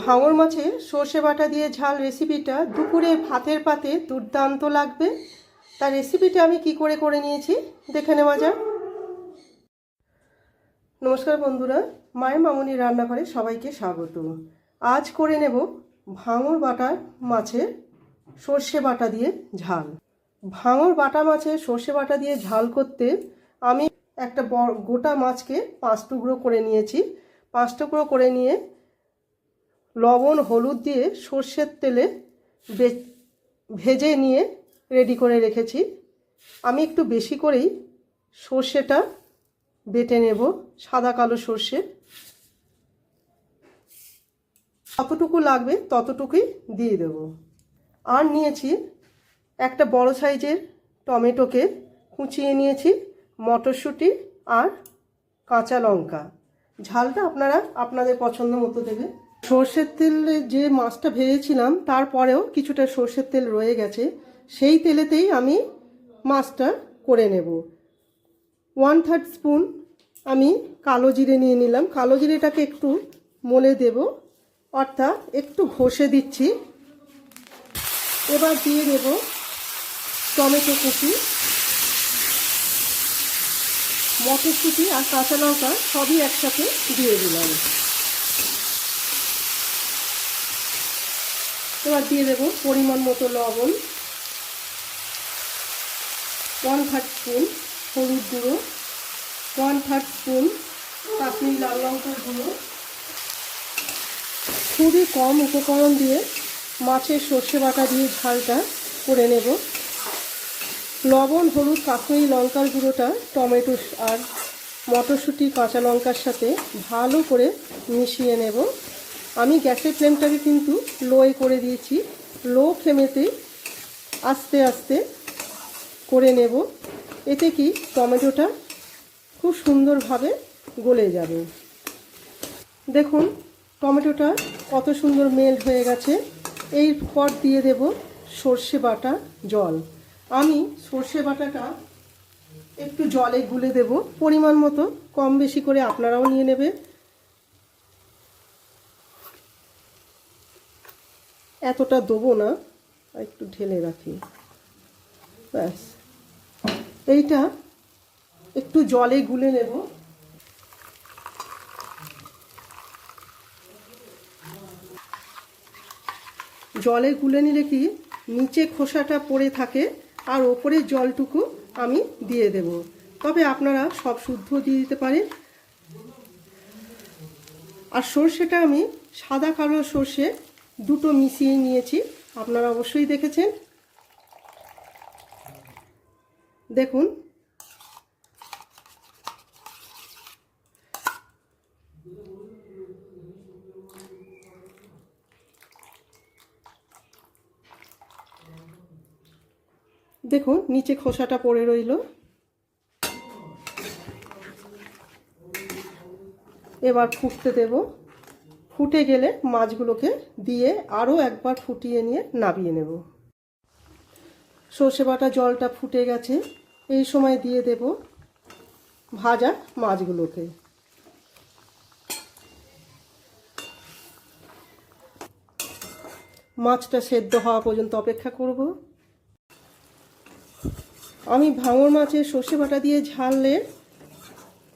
ভাঙর মাছে সর্ষে বাটা দিয়ে ঝাল রেসিপিটা দুপুরে ভাতের পাতে দুর্দান্ত লাগবে। তার রেসিপিটা আমি কি করে করে নিয়েছি দেখে নেওয়া যাক। নমস্কার বন্ধুরা, মায়ের মামনির রান্নাঘরে সবাইকে স্বাগত। আজ করে নেব ভাঙর বাটা মাছের সর্ষে বাটা দিয়ে ঝাল। ভাঙর বাটা মাছের সর্ষে বাটা দিয়ে ঝাল করতে আমি একটা গোটা মাছকে পাঁচ টুকরো করে নিয়েছি। পাঁচ টুকরো করে নিয়ে লবণ, হলুদ দিয়ে সর্ষের তেলে ভেজে নিয়ে রেডি করে রেখেছি। আমি একটু বেশি করেই সর্ষেটা বেটে নেব, সাদা কালো সর্ষে। যতটুকু লাগবে ততটুকুই দিয়ে দেব। আর নিয়েছি একটা বড় সাইজের টমেটোকে, কুচিয়ে নিয়েছি মটরশুঁটি আর কাঁচা লঙ্কা। ঝালটা আপনারা আপনাদের পছন্দ মতো দেবে সর্ষের তেলে যে মাছটা ভেজেছিলাম, তারপরেও কিছুটা সর্ষের তেল রয়ে গেছে, সেই তেলেতেই আমি মাছটা করে নেব। ওয়ান থার্ড স্পুন আমি কালো জিরে নিয়ে নিলাম। কালো জিরেটাকে একটু মলে দেব, অর্থাৎ একটু ঘষে দিচ্ছি। এবার দিয়ে দেব টমেটো কুচি। মটরশুঁটি আর কাঁচা লঙ্কা সবই একসাথে দিয়ে দিলাম। এবার দিয়ে দেবো পরিমাণ মতো লবণ। ওয়ান থার্ড স্পুন হলুদ গুঁড়ো ওয়ান থার্ড স্পুন কাশ্মীরি লাল লঙ্কার গুঁড়ো। খুবই কম উপকরণ দিয়ে মাছের সর্ষে বাটা দিয়ে ঝালটা করে নেব। লবণ, হলুদ, কাশ্মীরি লঙ্কার গুঁড়োটা টমেটো আর মটরশুঁটি, কাঁচা লঙ্কার সাথে ভালো করে মিশিয়ে নেব। আমি গ্যাসের ফ্লেমটাকে কিন্তু লোয়ে করে দিয়েছি। লো ফ্লেমেতে আস্তে আস্তে করে নেব। এতে কি টমেটোটা খুব সুন্দরভাবে গলে যাবে। দেখুন, টমেটোটা কত সুন্দর মেল্ট হয়ে গেছে। এরপর দিয়ে দেব সর্ষে বাটা জল। আমি সর্ষে বাটাটা একটু জলে গুলে দেব। পরিমাণ মতো কম বেশি করে আপনারাও নিয়ে নেবে। এতটা দেবো না একটু ঢেলে রাখি। ব্যাস। এইটা একটু জলে গুলে নেব। জলে গুলে নিলে কি নিচে খোসাটা পড়ে থাকে, আর ওপরে জলটুকু আমি দিয়ে দেব। তবে আপনারা সব শুদ্ধ দিয়ে দিতে পারেন। আর সর্ষেটা আমি সাদা কালো সর্ষে দুটো মিশিয়ে নিয়েছি। আপনারা অবশ্যই দেখেছেন। দেখুন। দেখুন, নিচে খোসাটা পড়ে রইল। এবার ফুটতে দেব। ফুটে গেলে মাছগুলোকে দিয়ে আরও একবার ফুটিয়ে নিয়ে নাবিয়ে নেব। সর্ষে বাটা জলটা ফুটে গেছে, এই সময় দিয়ে দেব ভাজা মাছগুলোকে। মাছটা সেদ্ধ হওয়া পর্যন্ত অপেক্ষা করব। আমি ভাঙর মাছের সর্ষে বাটা দিয়ে ঝাললে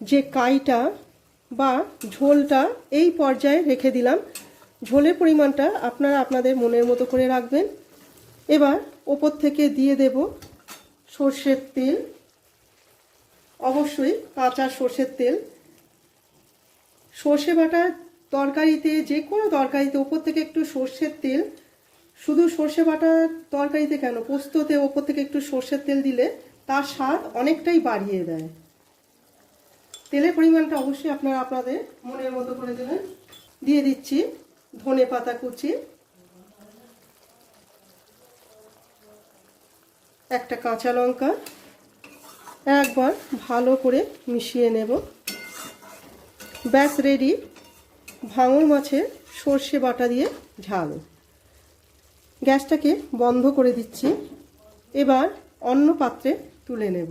যে কাইটা বা ঝোলটা এই পর্যায়ে রেখে দিলাম। ঝোলের পরিমাণটা আপনারা আপনাদের মনের মতো করে রাখবেন। এবার ওপর থেকে দিয়ে দেব সর্ষের তেল। অবশ্যই কাঁচা সর্ষের তেল। সর্ষে বাটার তরকারিতে যে কোনো তরকারিতে ওপর থেকে একটু সর্ষের তেল। শুধু সর্ষে বাটার তরকারিতে কেন? পোস্ততে ওপর থেকে একটু সর্ষের তেল দিলে তার স্বাদ অনেকটাই বাড়িয়ে দেয়। তেলের পরিমাণটা অবশ্যই আপনারা আপনাদের মনের মতো করে দেবেন। দিয়ে দিচ্ছি ধনে পাতা কুচি। একটা কাঁচা লঙ্কা। একবার ভালো করে মিশিয়ে নেব। ব্যাস রেডি ভাঙর মাছের সর্ষে বাটা দিয়ে ঝাল। গ্যাসটাকে বন্ধ করে দিচ্ছি। এবার অন্য পাত্রে তুলে নেব।